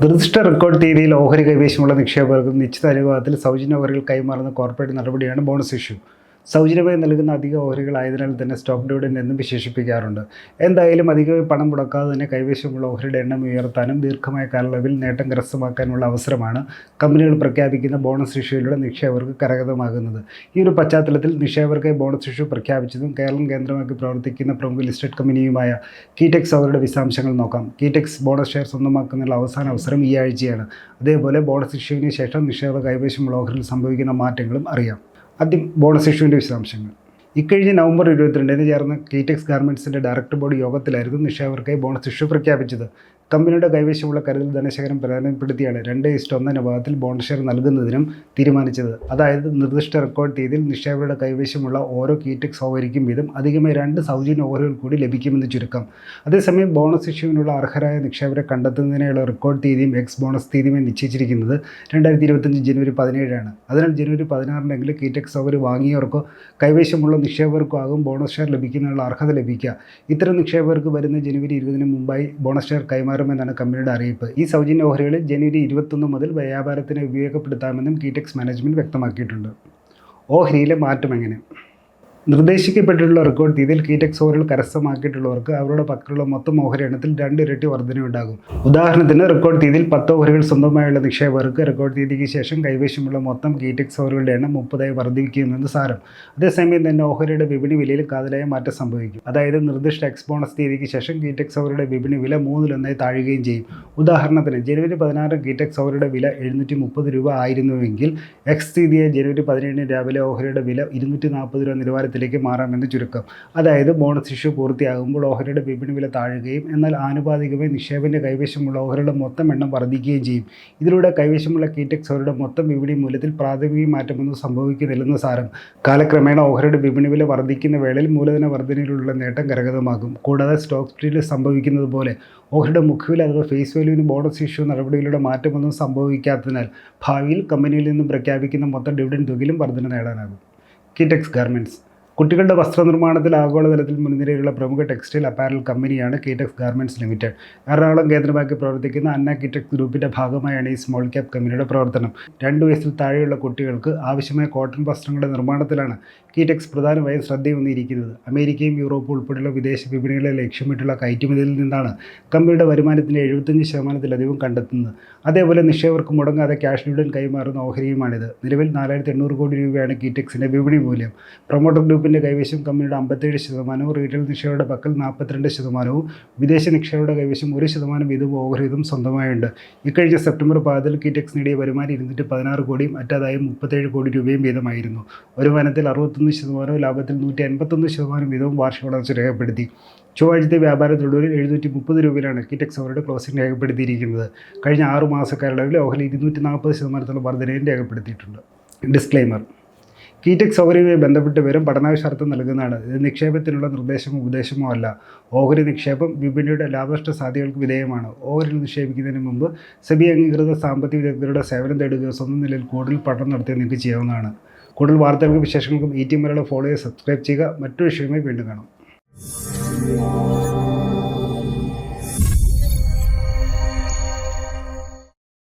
നിർദ്ദിഷ്ട റെക്കോർഡ് തീയതിയിൽ ഓഹരി കൈവശമുള്ള നിക്ഷേപകർക്ക് നിശ്ചിത അനുപാതത്തിൽ സൗജന്യ ഓഹരികൾ കൈമാറുന്ന കോർപ്പറേറ്റ് നടപടിയാണ് ബോണസ് ഇഷ്യൂ സൗജന്യമായി നൽകുന്ന അധിക ഓഹരികളായതിനാൽ തന്നെ സ്റ്റോക്ക് ഡിവിഡൻഡ് എന്നും വിശേഷിപ്പിക്കാറുണ്ട്. എന്തായാലും അധികമായി പണം മുടക്കാതെ തന്നെ കൈവശമുള്ള ഓഹരിയുടെ എണ്ണം ഉയർത്താനും ദീർഘമായ കാലയളവിൽ നേട്ടം കരസ്ഥമാക്കാനുള്ള അവസരമാണ് കമ്പനികൾ പ്രഖ്യാപിക്കുന്ന ബോണസ് ഇഷ്യൂയിലൂടെ നിക്ഷേപകർക്ക് കരഗതമാകുന്നത്. ഈ ഒരു പശ്ചാത്തലത്തിൽ നിക്ഷേപകർക്കായി ബോണസ് ഇഷ്യൂ പ്രഖ്യാപിച്ചതും കേരളം കേന്ദ്രമാക്കി പ്രവർത്തിക്കുന്ന പ്രമുഖ ലിസ്റ്റഡ് കമ്പനിയുമായ കീടെക്സ് അവരുടെ വിശദാംശങ്ങൾ നോക്കാം. കീടെക്സ് ബോണസ് ഷെയർ സ്വന്തമാക്കുന്നതിനുള്ള അവസാന അവസരം ഈ ആഴ്ചയാണ്. അതേപോലെ ബോണസ് ഇഷ്യൂവിന് ശേഷം നിക്ഷേപക കൈവശമുള്ള ഓഹരിയിൽ സംഭവിക്കുന്ന മാറ്റങ്ങളും അറിയാം. ആദ്യം ബോണസ് ഇഷ്യൂവിന്റെ വിശദാംശങ്ങൾ. ഇക്കഴിഞ്ഞ നവംബർ ഇരുപത്തിരണ്ടിന് ചേർന്ന കീടെക്സ് ഗാർമെൻസിന്റെ ഡയറക്ടർ ബോർഡ് യോഗത്തിലായിരുന്നു നിക്ഷേപകർക്കായി ബോണസ് ഇഷ്യൂ പ്രഖ്യാപിച്ചത്. കമ്പനിയുടെ കൈവശമുള്ള കരുതൽ ധനശേഖരം പ്രധാനപ്പെടുത്തിയാണ് രണ്ട് ഇഷ്ട ഒന്ന് അനുപാതത്തിൽ ബോണ്ട് ഷെയർ നൽകുന്നതിനും തീരുമാനിച്ചത്. അതായത് നിർദ്ദിഷ്ട റെക്കോർഡ് തീയതിയിൽ നിക്ഷേപകരുടെ കൈവശമുള്ള ഓരോ കീറ്റക് ഓഹരിക്കും വീതം അധികമായി രണ്ട് സൗജന്യ ഓഹരികൾ കൂടി ലഭിക്കുമെന്ന് ചുരുക്കം. അതേസമയം ബോണസ് ഇഷ്യൂവിനുള്ള അർഹരായ നിക്ഷേപരെ കണ്ടെത്തുന്നതിനുള്ള റെക്കോർഡ് തീയതിയും എക്സ് ബോണസ് തീയതിയുമായി നിശ്ചയിച്ചിരിക്കുന്നത് രണ്ടായിരത്തി ഇരുപത്തഞ്ച് ജനുവരി പതിനേഴാണ്. അതിനാൽ ജനുവരി പതിനാറിനെങ്കിലും കീറ്റക് ഓഹരി വാങ്ങിയവർക്കോ കൈവശമുള്ള നിക്ഷേപകർക്കോ ആകും ബോണസ് ഷെയർ ലഭിക്കുന്നതിനുള്ള അർഹത ലഭിക്കുക. ഇത്തരം നിക്ഷേപകർക്ക് വരുന്ന ജനുവരി ഇരുപതിന് മുമ്പായി ബോണസ് ഷെയർ കൈമാറുമെന്നാണ് കമ്പനിയുടെ അറിയിപ്പ്. ഈ സൗജന്യ ഓഹരികൾ ജനുവരി ഇരുപത്തൊന്ന് മുതൽ വ്യാപാരത്തിന് ഉപയോഗപ്പെടുത്താമെന്നും കീടെക്സ് മാനേജ്മെന്റ് വ്യക്തമാക്കിയിട്ടുണ്ട്. ഓഹരിയിലെ മാറ്റം എങ്ങനെ? നിർദ്ദേശിക്കപ്പെട്ടിട്ടുള്ള റെക്കോർഡ് തീയതിയിൽ കീടെക്സ് ഓഹരികൾ കരസ്ഥമാക്കിയിട്ടുള്ളവർക്ക് അവരുടെ പക്കലുള്ള മൊത്തം ഓഹരി എണ്ണത്തിൽ രണ്ട് ഇരട്ടി വർധനയുണ്ടാകും ഉദാഹരണത്തിന് റെക്കോർഡ് തീയതിയിൽ പത്ത് ഓഹരികൾ സ്വന്തമായുള്ള നിക്ഷേപകർക്ക് റെക്കോർഡ് തീയതിക്ക് ശേഷം കൈവശമുള്ള മൊത്തം കീടെക്സ് ഓഹരികളുടെ എണ്ണം മുപ്പതായി വർദ്ധിക്കുമെന്ന് സാരം. അതേസമയം തന്നെ ഓഹരിയുടെ വിപണി വിലയിൽ കാതലായ മാറ്റം സംഭവിക്കും. അതായത് നിർദ്ദിഷ്ട എക്സ്പോണസ് തീയതിക്ക് ശേഷം കീടെക്സ് ഓഹരിയുടെ വിപണി വില മൂന്നിലൊന്നായി താഴുകയും ചെയ്യും. ഉദാഹരണത്തിന് ജനുവരി പതിനാറ് കീടെക്സ് ഓഹരിയുടെ വില എഴുന്നൂറ്റി മുപ്പത് രൂപ ആയിരുന്നുവെങ്കിൽ എക്സ് തീയതിയെ ജനുവരി പതിനേഴിന് രാവിലെ ഓഹരിയുടെ വില ഇരുന്നൂറ്റി നാൽപ്പത് രൂപ നിലവാരത്തിലേക്ക് മാറാമെന്ന് ചുരുക്കം. അതായത് ബോണസ് ഇഷ്യൂ പൂർത്തിയാകുമ്പോൾ ഓഹരിയുടെ വിപണി വില താഴുകയും എന്നാൽ ആനുപാതികമായി നിക്ഷേപന്റെ കൈവശമുള്ള ഓഹരിയുടെ മൊത്തം എണ്ണം വർദ്ധിക്കുകയും ചെയ്യും. ഇതിലൂടെ കൈവശമുള്ള കീറ്റെക്സ് ഓഹരിയുടെ മൊത്തം വിപണി മൂല്യത്തിൽ പ്രാഥമിക മാറ്റമൊന്നും സംഭവിക്കുന്നില്ലെന്ന് സാരം. കാലക്രമേണ ഓഹരിയുടെ വിപണി വില വർദ്ധിക്കുന്ന വേളയിൽ മൂലധന വർധനയിലുള്ള നേട്ടം കരഗതമാകും കൂടാതെ സ്റ്റോക്ക് സ്ട്രീറ്റിൽ സംഭവിക്കുന്നത് പോലെ ഓഹരിയുടെ മുഖവില അഥവാ ഫേസ് വാല്യൂവിന് ബോണസ് ഇഷ്യൂ നടപടിയിലൂടെ മാറ്റമൊന്നും സംഭവിക്കാത്തതിനാൽ ഭാവിയിൽ കമ്പനിയിൽ നിന്നും പ്രഖ്യാപിക്കുന്ന മൊത്തം ഡിവിഡൻ തുകയിലും വർധന നേടാനാകും. കിടെക്സ് ഗാർമെന്റ്സ് കുട്ടികളുടെ വസ്ത്രനിർമ്മാണത്തിൽ ആഗോളതലത്തിൽ മുൻനിരയിലുള്ള പ്രമുഖ ടെക്സ്റ്റൈൽ അപ്പാരൽ കമ്പനിയാണ് കീടെക്സ് ഗാർമെന്റ്സ് ലിമിറ്റഡ് എറണാകുളം കേന്ദ്രമാക്കി പ്രവർത്തിക്കുന്ന അന്ന കീടെക്സ് ഗ്രൂപ്പിന്റെ ഭാഗമായാണ് ഈ സ്മോൾ ക്യാപ് കമ്പനിയുടെ പ്രവർത്തനം. രണ്ട് വയസ്സിൽ താഴെയുള്ള കുട്ടികൾക്ക് ആവശ്യമായ കോട്ടൺ വസ്ത്രങ്ങളുടെ നിർമ്മാണത്തിലാണ് കീടെക്സ് പ്രധാനമായും ശ്രദ്ധയൂന്നിയിരിക്കുന്നത് അമേരിക്കയും യൂറോപ്പും ഉൾപ്പെടെയുള്ള വിദേശ വിപണികളെ ലക്ഷ്യമിട്ടുള്ള കയറ്റുമതിയിൽ നിന്നാണ് കമ്പനിയുടെ വരുമാനത്തിന്റെ എഴുപത്തഞ്ച് ശതമാനത്തിലധികം കണ്ടെത്തുന്നത്. അതേപോലെ നിക്ഷേപകർക്ക് മുടങ്ങാതെ ക്യാഷ് ഡിവിഡൻ കൈമാറുന്ന ഓഹരിയുമാണിത്. നിലവിൽ നാലായിരത്തി എണ്ണൂറ് കോടി രൂപയാണ് കീടെക്സിന്റെ വിപണി മൂല്യം. പ്രൊമോട്ടർ ഗ്രൂപ്പിന്റെ കൈവശം കമ്പനിയുടെ അമ്പത്തേഴ് ശതമാനവും റീറ്റെയിൽ നിക്ഷേപയുടെ പക്കൽ നാൽപ്പത്തിരണ്ട് ശതമാനവും വിദേശ നിക്ഷേപയുടെ കൈവശം ഒരു ശതമാനം വീതവും ഓഹരിതും സ്വന്തമായുണ്ട്. ഇക്കഴിഞ്ഞ സെപ്റ്റംബർ പാതിൽ കിറ്റെക്സ് നേടിയ വരുമാനം ഇരുന്നൂറ്റി പതിനാറ് കോടിയും അറ്റാതായും മുപ്പത്തേഴ് കോടി രൂപയും വീതമായിരുന്നു. വരുമാനത്തിൽ അറുപത്തൊന്ന് ശതമാനവും ലാഭത്തിൽ നൂറ്റി അൻപത്തൊന്ന് ശതമാനം വീതവും വാർഷിക വളർച്ച രേഖപ്പെടുത്തി. ചൊവ്വാഴ്ചത്തെ വ്യാപാര തൊഴിലൂരിൽ എഴുന്നൂറ്റി മുപ്പത് രൂപയിലാണ് കിറ്റെക്സ് അവരുടെ ക്ലോസിംഗ് രേഖപ്പെടുത്തിയിരിക്കുന്നത്. കഴിഞ്ഞ ആറ് മാസക്കാലയളവിൽ ഓഹരി ഇരുന്നൂറ്റി നാൽപ്പത് ശതമാനത്തോളം വർധനയും രേഖപ്പെടുത്തിയിട്ടുണ്ട്. ഡിസ്ക്ലൈമർ കീടെക്സ് സൗകര്യവുമായി ബന്ധപ്പെട്ട് വെറും പഠനാവശ്യാർത്ഥം നൽകുന്നതാണ്. ഇത് നിക്ഷേപത്തിനുള്ള നിർദ്ദേശമോ ഉപദേശമോ അല്ല. ഓഹരി നിക്ഷേപം വിപണിയുടെ ലാഭനഷ്ട സാധ്യതകൾക്ക് വിധേയമാണ്. ഓഹരി നിക്ഷേപിക്കുന്നതിന് മുമ്പ് സെബി അംഗീകൃത സാമ്പത്തിക വിദഗ്ധരുടെ സേവനം തേടുകയോ സ്വന്തം നിലയിൽ കൂടുതൽ പഠനം നടത്തി നിങ്ങൾക്ക് ചെയ്യാവുന്നതാണ്. കൂടുതൽ വാർത്തകൾക്കും വിശേഷങ്ങൾക്കും ഈ ടി മലയാളം ഫോളോ ചെയ്ത് സബ്സ്ക്രൈബ് ചെയ്യുക. മറ്റു വിഷയവുമായി വീണ്ടും കാണാം.